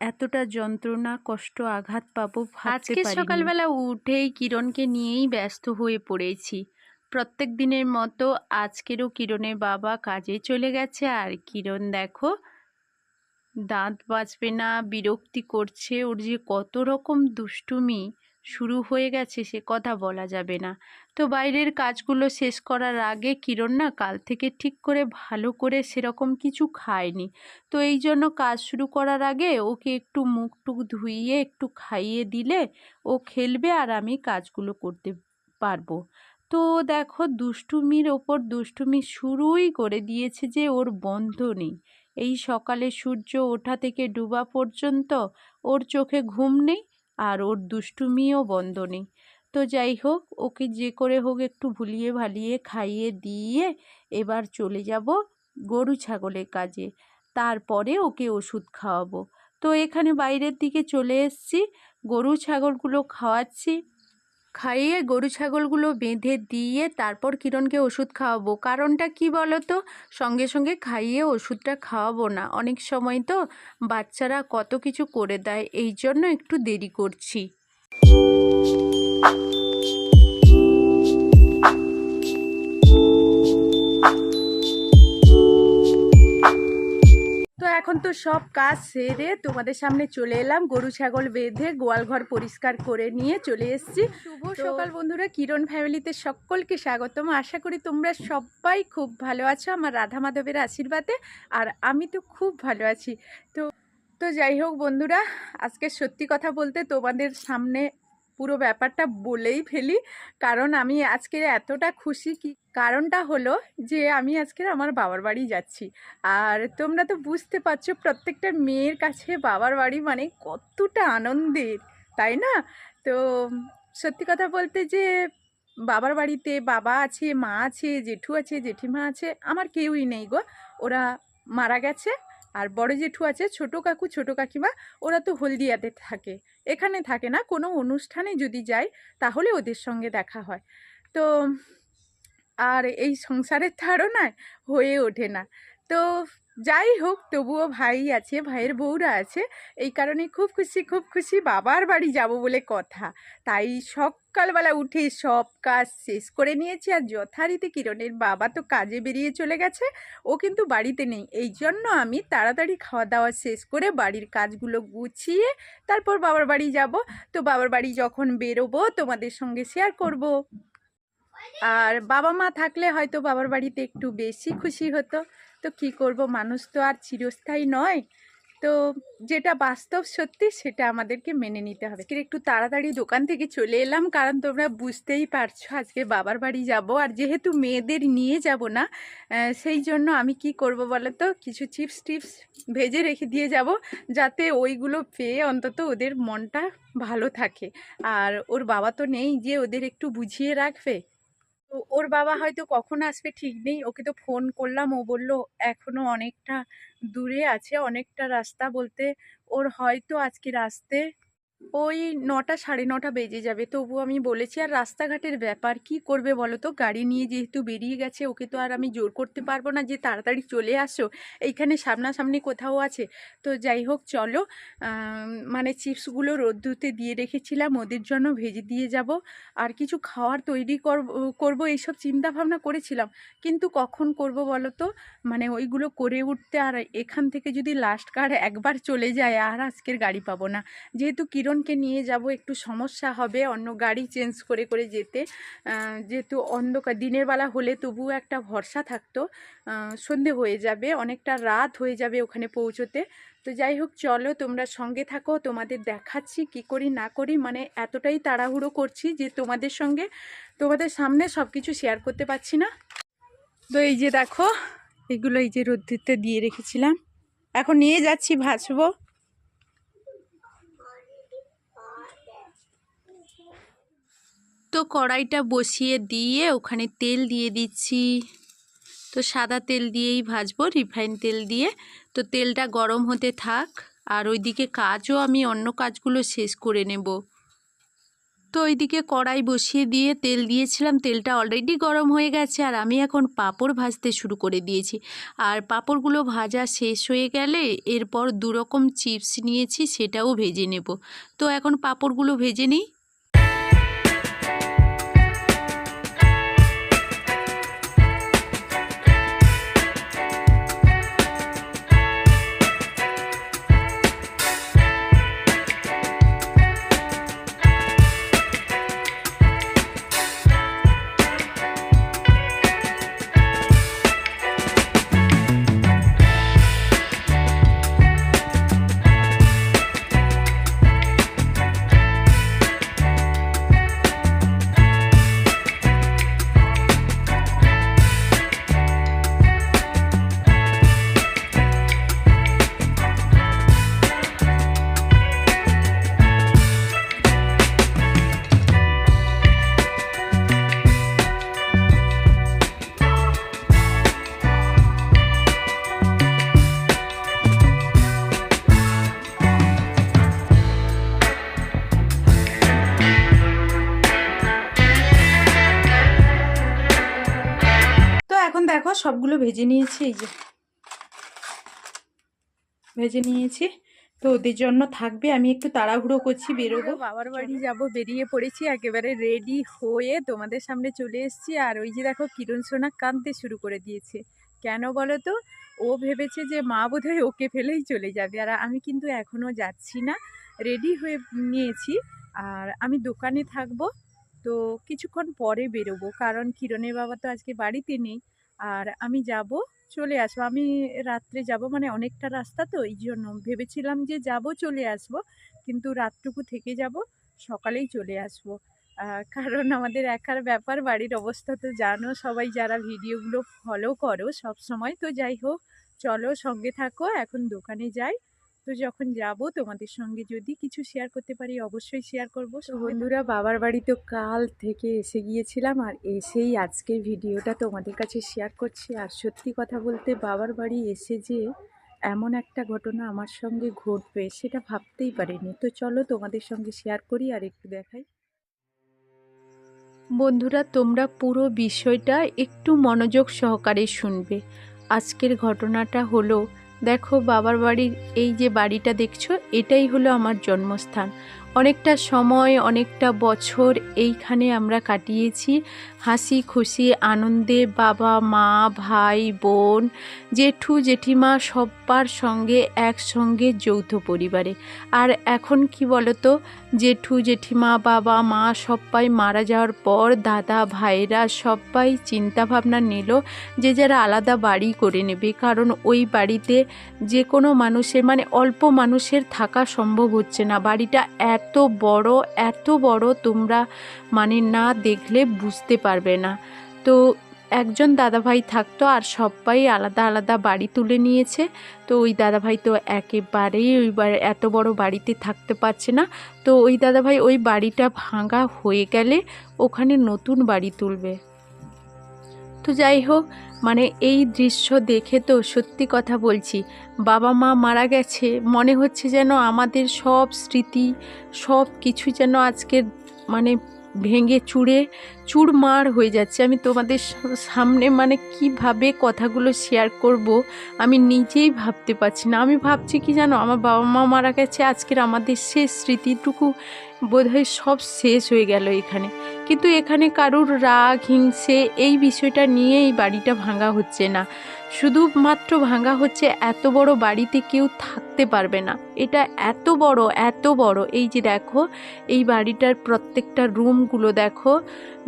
এতটা যন্ত্রণা কষ্ট আঘাত পাবো আজকে সকালবেলা উঠেই কিরণকে নিয়েই ব্যস্ত হয়ে পড়েছি। প্রত্যেক দিনের মতো আজকেরও কিরণের বাবা কাজে চলে গেছে। আর কিরণ দেখো দাঁত বাজবে না বিরক্তি করছে ওর যে কত রকম দুষ্টুমি শুরু হয়ে গেছে সে কথা বলা যাবে না। তো বাইরের কাজগুলো শেষ করার আগে কিরণ না কাল থেকে ঠিক করে ভালো করে সেরকম কিছু খায়নি। তো এই জন্য কাজ শুরু করার আগে ওকে একটু মুখ টুক ধুইয়ে একটু খাইয়ে দিলে ও খেলবে আর আমি কাজগুলো করতে পারব। তো দেখো দুষ্টুমির ওপর দুষ্টুমি শুরুই করে দিয়েছে যে ওর বন্ধ নেই। এই সকালে সূর্য ওঠা থেকে ডুবা পর্যন্ত ওর চোখে ঘুম নেই আর ওর দুষ্টুমিও বন্ধ নেই। তো যাই হোক, ওকে যে করে হোক একটু ভুলিয়ে ভালিয়ে খাইয়ে দিয়ে এবার চলে যাব গরু ছাগলের কাজে। তারপরে ওকে ওষুধ খাওয়াবো। তো এখানে বাইরের দিকে চলে এসছি, গরু ছাগলগুলো খাওয়াচ্ছি। খাইয়ে গরু ছাগলগুলো বেঁধে দিয়ে তারপর কিরণকে ওষুধ খাওয়াবো। কারণটা কি বলো তো সঙ্গে সঙ্গে খাইয়ে ওষুধটা খাওয়াবো না। অনেক সময় তো বাচ্চারা কত কিছু করে দেয়, এই জন্য একটু দেরি করছি। এখন তো সব কাজ সেরে তোমাদের সামনে চলে এলাম। গরু ছাগল বেঁধে গোয়াল ঘর পরিষ্কার করে নিয়ে চলে এসেছি। শুভ সকাল বন্ধুরা কিরণ ফ্যামিলিতে সকলকে স্বাগতম। আশা করি তোমরা সবাই খুব ভালো আছো আমার রাধা মাধবের আশীর্বাদে আর আমি তো খুব ভালো আছি। তো তো যাই হোক বন্ধুরা আজকে সত্যি কথা বলতে তোমাদের সামনে পুরো ব্যাপারটা বলেই ফেলি। কারণ আমি আজকে এতটা খুশি কি, কারণটা হলো যে আমি আজকে আমার বাবার বাড়ি যাচ্ছি। আর তোমরা তো বুঝতে পারছ প্রত্যেকটা মেয়ের কাছে বাবার বাড়ি মানে কতটা আনন্দের, তাই না? তো সত্যি কথা বলতে যে বাবার বাড়িতে বাবা আছে, মা আছে, জেঠু আছে, জেঠিমা আছে, আমার কেউই নেই গো। ওরা মারা গেছে। আর বড় জেঠু আছে, ছোট কাকু, ছোট কাকিমা, ওরা তো হলদিয়াতে থাকে। এখানে থাকে না, কোনো অনুষ্ঠানে যদি যাই, তাহলে ওদের সঙ্গে দেখা হয়। তো, আর এই সংসারের ধারণায় হয়ে ওঠে না। তো, যাই হোক, তবুও ভাই আছে, ভাইয়ের বউরা আছে, এই কারণে খুব খুশি খুব খুশি বাবার বাড়ি যাব বলে কথা। তাই সকালবেলা উঠে সব কাজ শেষ করে নিয়েছি আর যথারীতি কিরণের বাবা তো কাজে বেরিয়ে চলে গেছে, ও কিন্তু বাড়িতে নেই। এই জন্য আমি তাড়াতাড়ি খাওয়া দাওয়া শেষ করে বাড়ির কাজগুলো গুছিয়ে তারপর বাবার বাড়ি যাব। তো বাবার বাড়ি যখন বেরোবো তোমাদের সঙ্গে শেয়ার করব। আর বাবা মা থাকলে হয়তো বাবার বাড়িতে একটু বেশি খুশি হতো। তো কি করব? মানুষ তো আর চিরস্থায়ী নয়। তো যেটা বাস্তব সত্যি সেটা আমাদেরকে মেনে নিতে হবে। আজকে একটু তাড়াতাড়ি দোকান থেকে চলে এলাম, কারণ তোমরা বুঝতেই পারছ আজকে বাবার বাড়ি যাব। আর যেহেতু মেয়েদের নিয়ে যাব না সেই জন্য আমি কি করব বলো তো কিছু চিপস টিপস ভেজে রেখে দিয়ে যাব, যাতে ওইগুলো পেয়ে অন্তত ওদের মনটা ভালো থাকে। আর ওর বাবা তো নেই, যে ওদের একটু বুঝিয়ে রাখবে। তো ওর বাবা হয়তো কখন আসবে ঠিক নেই। ওকে তো ফোন করলাম, ও বলল, এখনও অনেকটা দূরে আছে, অনেকটা রাস্তা বলতে ওর হয়তো আজকে আসতে ওই নটা সাড়ে নটা বেজে যাবে। তবু আমি বলেছি, আর রাস্তাঘাটের ব্যাপার কি করবে বলো তো? গাড়ি নিয়ে যেহেতু বেরিয়ে গেছে, ওকে তো আর আমি জোর করতে পারব না যে তাড়াতাড়ি চলে আসো। এইখানে সামনাসামনি কোথাও আছে। তো যাই হোক, চলো। মানে চিপসগুলো রোদ্দুতে দিয়ে রেখেছিলাম, ওদের জন্য ভেজে দিয়ে যাব। আর কিছু খাওয়ার তৈরি করব, করব, এইসব চিন্তা ভাবনা করেছিলাম। কিন্তু কখন করব বলো তো? মানে ওইগুলো করে উঠতে আর এখান থেকে যদি লাস্ট কার একবার চলে যায়, আর আজকের গাড়ি পাবো না। যেহেতু কিরণকে নিয়ে যাব, একটু সমস্যা হবে, অন্য গাড়ি চেঞ্জ করে করে যেতে। যেহেতু অন্ধকার, দিনের বেলা হলে তবুও একটা ভরসা থাকতো। সন্ধে হয়ে যাবে, অনেকটা রাত হয়ে যাবে ওখানে পৌঁছোতে। তো যাই হোক, চলো তোমরা সঙ্গে থাকো, তোমাদের দেখাচ্ছি কি করি, না করি মানে এতটাই তাড়াহুড়ো করছি যে তোমাদের সঙ্গে তোমাদের সামনে সব কিছু শেয়ার করতে পারছি না। তো এই যে দেখো, এগুলো এই যে রোদ্দুরতে দিয়ে রেখেছিলাম। এখন নিয়ে যাচ্ছি ভাজবো তো কড়াইটা বসিয়ে দিয়ে ওখানে তেল দিয়ে দিচ্ছি। তো সাদা তেল দিয়েই ভাজবো রিফাইন তেল দিয়ে। তো তেলটা গরম হতে থাক, আর ওইদিকে কাজও আমি অন্য কাজগুলো শেষ করে নেব। তো ওইদিকে কড়াই বসিয়ে দিয়ে তেল দিয়েছিলাম, তেলটা অলরেডি গরম হয়ে গেছে, আর আমি এখন পাঁপড় ভাজতে শুরু করে দিয়েছি। আর পাঁপড়গুলো ভাজা শেষ হয়ে গেলে এরপর দু রকম চিপস নিয়েছি, সেটাও ভেজে নেব। তো এখন পাঁপড়গুলো ভেজে নিই। দেখো সবগুলো ভেজে নিয়েছি এই যে। ভেজে নিয়েছি। তো ওদের জন্য থাকবে আমি একটু তাড়াহুড়ো করছি বেরোবো। বাবার বাড়ি যাব বেরিয়ে পড়েছি একেবারে রেডি হয়ে তোমাদের সামনে চলে এসেছি। আর ওই যে দেখো কিরণ সোনা কাঁদতে শুরু করে দিয়েছে। কেন বলো তো? ও ভেবেছে যে মা বোধহয় ওকে ফেলেই চলে যাবে। আর আমি কিন্তু এখনও যাচ্ছি না। রেডি হয়ে নিয়েছি। আর আমি দোকানে থাকব তো কিছুক্ষণ পরে বেরোবো। কারণ কিরণের বাবা তো আজকে বাড়িতে নেই। আর আমি যাব, চলে আসব। আমি রাত্রে যাব মানে অনেকটা রাস্তা তো, এই জন্য ভেবেছিলাম যে যাব, চলে আসব। কিন্তু রাতটুকু থেকে যাব, সকালেই চলে আসব। কারণ আমাদের একার ব্যাপার, বাড়ির অবস্থা তো জানো, সবাই যারা ভিডিওগুলো ফলো করো সব সময় তো যাই হোক, চলো সঙ্গে থাকো, এখন দোকানে যাই। তো যখন যাব তোমাদের সঙ্গে যদি কিছু শেয়ার করতে পারি অবশ্যই শেয়ার করব। তো বন্ধুরা বাবার বাড়ি তো কাল থেকে এসে গিয়েছিলাম আর এসেই আজকের ভিডিওটা তোমাদের কাছে শেয়ার করছি। আর সত্যি কথা বলতে বাবার বাড়ি এসে যে এমন একটা ঘটনা আমার সঙ্গে ঘটবে সেটা ভাবতেই পারিনি। তো চলো তোমাদের সঙ্গে শেয়ার করি আর একটু দেখাই। বন্ধুরা তোমরা পুরো বিষয়টা একটু মনোযোগ সহকারে শুনবে। আজকের ঘটনাটা হলো দেখো বাবার বাড়ির এই যে বাড়িটা দেখছ এটাই হলো আমার জন্মস্থান। অনেকটা সময়, অনেকটা বছর এইখানে আমরা কাটিয়েছি। হাসি, খুশি, আনন্দে বাবা, মা, ভাই, বোন, জেঠু, জেঠিমা সব্বার সঙ্গে একসঙ্গে যৌথ পরিবারে। আর এখন কি বলতো, জেঠু, জেঠিমা, বাবা, মা সবাই মারা যাওয়ার পর দাদা ভাইরা সবাই চিন্তাভাবনা নিল যে যারা আলাদা বাড়ি করে নেবে। কারণ ওই বাড়িতে যে কোনো মানুষের মানে অল্প মানুষের থাকা সম্ভব হচ্ছে না। বাড়িটা এত বড় এত বড় তোমরা মানে না দেখলে বুঝতে পারবে না। তো একজন দাদাভাই থাকতো আর সবাই আলাদা আলাদা বাড়ি তুলে নিয়েছে। তো ওই দাদাভাই তো একেবারেই ওই এত বড় বাড়িতে থাকতে পারছে না। তো ওই দাদাভাই ওই বাড়িটা ভাঙা হয়ে গেলে ওখানে নতুন বাড়ি তুলবে। তো যাই হোক মানে এই দৃশ্য দেখে তো সত্যি কথা বলছি। বাবা মা মারা গেছে, মনে হচ্ছে যেন আমাদের সব স্মৃতি, সব কিছু যেন আজকের মানে ভেঙে চুড়ে চুরমার হয়ে যাচ্ছে। আমি তোমাদের সামনে মানে কীভাবে কথাগুলো শেয়ার করব, আমি নিজেই ভাবতে পারছি না। আমি ভাবছি কি জানো, আমার বাবা মা মারা গেছে, আজকের আমাদের শেষ স্মৃতিটুকু বোধহয় সব শেষ হয়ে গেল এখানে। কিন্তু এখানে কারুর রাগ, হিংসে এই বিষয়টা নিয়ে এই বাড়িটা ভাঙা হচ্ছে না। শুধুমাত্র ভাঙা হচ্ছে এত বড় বাড়িতে কেউ থাকতে পারবে না। এটা এত বড় এত বড়। এই যে দেখো, এই বাড়িটার প্রত্যেকটা রুমগুলো দেখো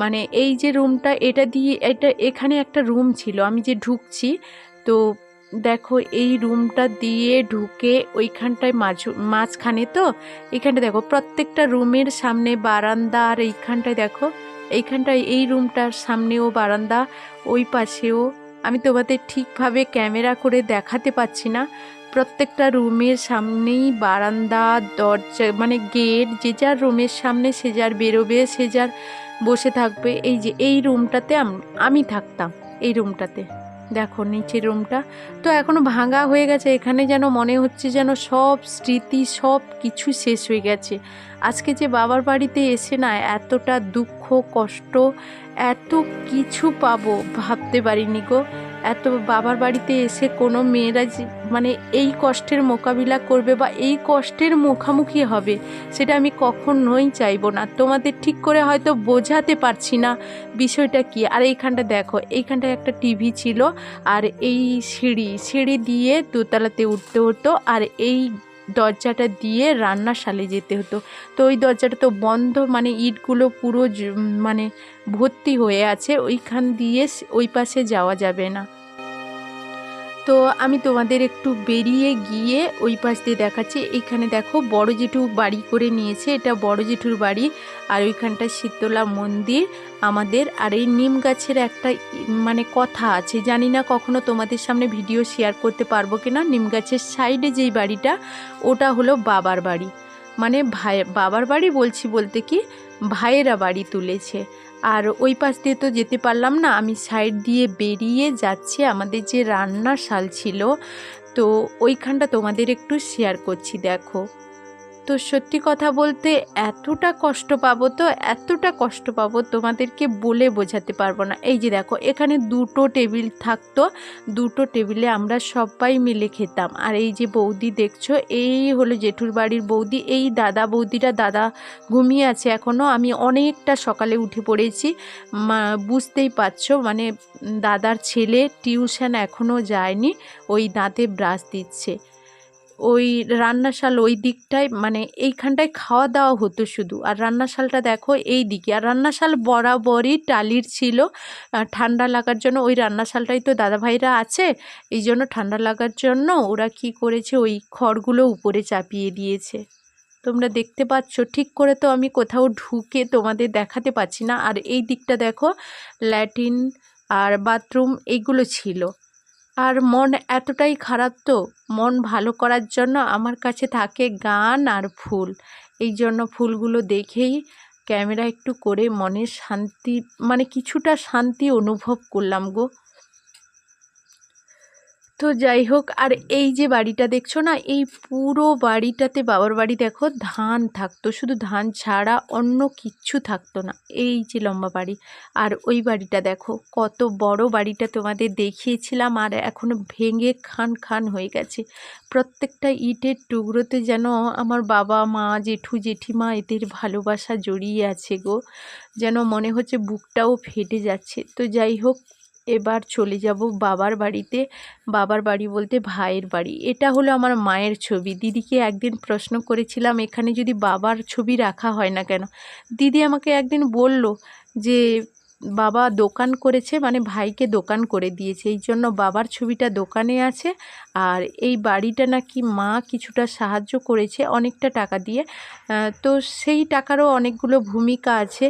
মানে এই যে রুমটা এটা দিয়ে, এটা এখানে একটা রুম ছিল। আমি যে ঢুকছি, তো দেখো এই রুমটা দিয়ে ঢুকে ওইখানটায় মাঝ, মাঝখানে তো এখানটা দেখো প্রত্যেকটা রুমের সামনে বারান্দা আর এইখানটায় দেখো, এইখানটায় এই রুমটার সামনেও বারান্দা, ওই পাশেও। আমি তোমাদের ঠিকভাবে ক্যামেরা করে দেখাতে পাচ্ছি না। প্রত্যেকটা রুমের সামনেই বারান্দা, দরজা মানে গেট যে যার রুমের সামনে সে যার বেরোবে, সে যার বসে থাকবে। এই যে, এই রুমটাতে আমি থাকতাম এই রুমটাতে দেখো নিচের রুমটা তো এখনও ভাঙা হয়ে গেছে। এখানে যেন মনে হচ্ছে যেন সব স্মৃতি, সব কিছু শেষ হয়ে গেছে। আজকে যে বাবার বাড়িতে এসে না এতটা দুঃখ, কষ্ট, এত কিছু পাবো, ভাবতে পারিনি গো। এত বাবার বাড়িতে এসে কোনো মেয়েরা মানে এই কষ্টের মোকাবিলা করবে বা এই কষ্টের মুখামুখি হবে, সেটা আমি কখনোই চাইব না। তোমাদের ঠিক করে হয়তো বোঝাতে পারছি না বিষয়টা কি। আর এইখানটা দেখো, এইখানটায় একটা টিভি ছিল, আর এই সিঁড়ি সিঁড়ি দিয়ে দোতলাতে উঠতে হতো, আর এই দরজাটা দিয়ে রান্নাশালে যেতে হতো। তো ওই দরজাটা তো বন্ধ মানে ইটগুলো পুরো মানে ভর্তি হয়ে আছে, ওইখান দিয়ে ওই পাশে যাওয়া যাবে না। তো আমি তোমাদের একটু বেরিয়ে গিয়ে ওই পাশ দিয়ে দেখাচ্ছি। এইখানে দেখো বড় জেঠু বাড়ি করে নিয়েছে। এটা বড় জেঠুর বাড়ি। আর ওইখানটা শীতলা মন্দির আমাদের। আর এই নিম গাছের একটা মানে কথা আছে। জানি না কখনো তোমাদের সামনে ভিডিও শেয়ার করতে পারব কিনা। নিম গাছের সাইডে যেই বাড়িটা, ওটা হলো বাবার বাড়ি। মানে ভাই, বাবার বাড়ি বলছি বলতে কি, ভাইয়েরা বাড়ি তুলেছে। আর ওই পাশ দিয়ে তো যেতে পারলাম না। আমি সাইড দিয়ে বেরিয়ে যাচ্ছি। আমাদের যে রান্নার শাল ছিল, তো ওইখানটা তোমাদের একটু শেয়ার করছি, দেখো। তো সত্যি কথা বলতে এতটা কষ্ট পাবো তো, এতটা কষ্ট পাবো তোমাদেরকে বলে বোঝাতে পারব না। এই যে দেখো, এখানে দুটো টেবিল থাকতো, দুটো টেবিলে আমরা সবাই মিলে খেতাম। আর এই যে বৌদি দেখছ, এই হলো জেঠুর বাড়ির বৌদি, এই দাদা বৌদিটা, দাদা ঘুমিয়ে আছে এখনও আমি অনেকটা সকালে উঠে পড়েছি। বুঝতেই পারছ মানে দাদার ছেলে টিউশন এখনও যায়নি, ওই দাঁতে ব্রাশ দিচ্ছে। ওই রান্নাশাল ওই দিকটায় মানে এইখানটায় খাওয়া দাওয়া হতো শুধু। আর রান্নাশালটা দেখো এই দিকে। আর রান্নাশাল বরাবরই টালির ছিল। ঠান্ডা লাগার জন্য ওই রান্নাশালটাই তো দাদাভাইরা আছে। এই জন্য ঠান্ডা লাগার জন্য ওরা কি করেছে, ওই খড়গুলো উপরে চাপিয়ে দিয়েছে। তোমরা দেখতে পাচ্ছ, ঠিক করে তো আমি কোথাও ঢুকে তোমাদের দেখাতে পাচ্ছি না। আর এই দিকটা দেখো, ল্যাটিন আর বাথরুম এইগুলো ছিল। আর মন এতটাই খারাপ তো, মন ভালো করার জন্য আমার কাছে থাকে গান আর ফুল। এই জন্য ফুলগুলো দেখেই ক্যামেরা একটু করে মনের শান্তি মানে কিছুটা শান্তি অনুভব করলাম গো। তো যাই হোক, আর এই যে বাড়িটা দেখছ না, এই পুরো বাড়িটাতে বাবার বাড়ি দেখো, ধান থাকতো, শুধু ধান ছাড়া অন্য কিচ্ছু থাকতো না, এই যে লম্বা বাড়ি। আর ওই বাড়িটা দেখো, কত বড় বাড়িটা তোমাদের দেখিয়েছিলাম, আর এখনও ভেঙে খান খান হয়ে গেছে। প্রত্যেকটা ইটের টুকরোতে যেন আমার বাবা, মা, জেঠু, জেঠিমা এদের ভালোবাসা জড়িয়ে আছে গো। যেন মনে হচ্ছে বুকটাও ফেটে যাচ্ছে। তো যাই হোক এবার চলে যাব বাবার বাড়িতে। বাবার বাড়ি বলতে ভাইয়ের বাড়ি। এটা হলো আমার মায়ের ছবি। দিদিকে একদিন প্রশ্ন করেছিলাম, এখানে যদি বাবার ছবি রাখা হয় না কেন? দিদি আমাকে একদিন বলল যে, বাবা দোকান করেছে মানে ভাইকে দোকান করে দিয়েছে। এই জন্য বাবার ছবিটা দোকানে আছে আর এই বাড়িটা নাকি মা কিছুটা সাহায্য করেছে অনেকটা টাকা দিয়ে। তো সেই টাকারও অনেকগুলো ভূমিকা আছে।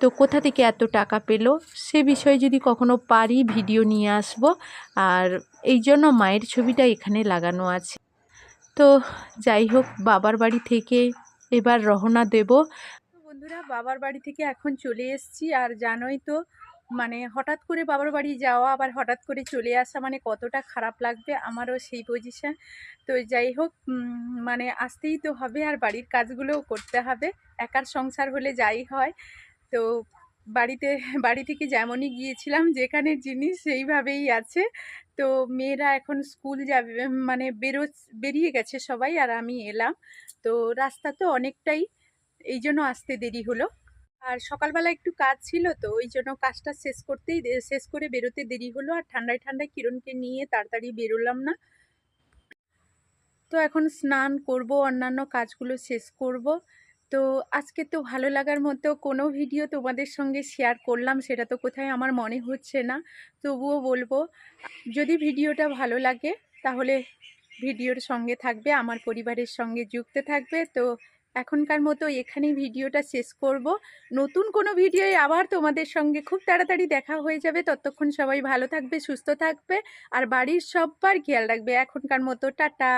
তো কোথা থেকে এত টাকা পেল? সে বিষয়ে যদি কখনো পারি, ভিডিও নিয়ে আসব। আর এই জন্য মায়ের ছবিটা এখানে লাগানো আছে। তো যাই হোক, বাবার বাড়ি থেকে এবার রওনা দেব। বন্ধুরা, বাবার বাড়ি থেকে এখন চলে এসেছি। আর জানোই তো মানে হঠাৎ করে বাবার বাড়ি যাওয়া, আবার হঠাৎ করে চলে আসা মানে কতটা খারাপ লাগবে আমারও সেই পজিশন তো যাই হোক মানে আসতেই তো হবে। আর বাড়ির কাজগুলোও করতে হবে। একার সংসার হলে যাই হয়। তো বাড়িতে, বাড়ি থেকে যেমনই গিয়েছিলাম, যেখানে জিনিস সেইভাবেই আছে। তো মেয়েরা এখন স্কুল যাবে মানে বেরো বেরিয়ে গেছে সবাই আর আমি এলাম। তো রাস্তা তো অনেকটাই, এই জন্য আসতে দেরি হলো। আর সকালবেলা একটু কাজ ছিল তো, ওই জন্য কাজটা শেষ করতেই, শেষ করে বেরোতে দেরি হলো। আর ঠান্ডায় ঠান্ডায় কিরণকে নিয়ে তাড়াতাড়ি বেরোলাম না। তো এখন স্নান করব, অন্যান্য কাজগুলো শেষ করব। তো আজকে তো ভালো লাগার মতো কোনো ভিডিও তোমাদের সঙ্গে শেয়ার করলাম, সেটা তো কোথায় আমার মনে হচ্ছে না। তবুও বলব, যদি ভিডিওটা ভালো লাগে, তাহলে ভিডিওর সঙ্গে থাকবে, আমার পরিবারের সঙ্গে যুক্ত থাকবে। তো এখনকার মতো এখানেই ভিডিওটা শেষ করব। নতুন কোনো ভিডিওয়ে আবার তোমাদের সঙ্গে খুব তাড়াতাড়ি দেখা হয়ে যাবে। ততক্ষণ সবাই ভালো থাকবে, সুস্থ থাকবে, আর বাড়ির সব্বার খেয়াল রাখবে। এখনকার মতো টাটা।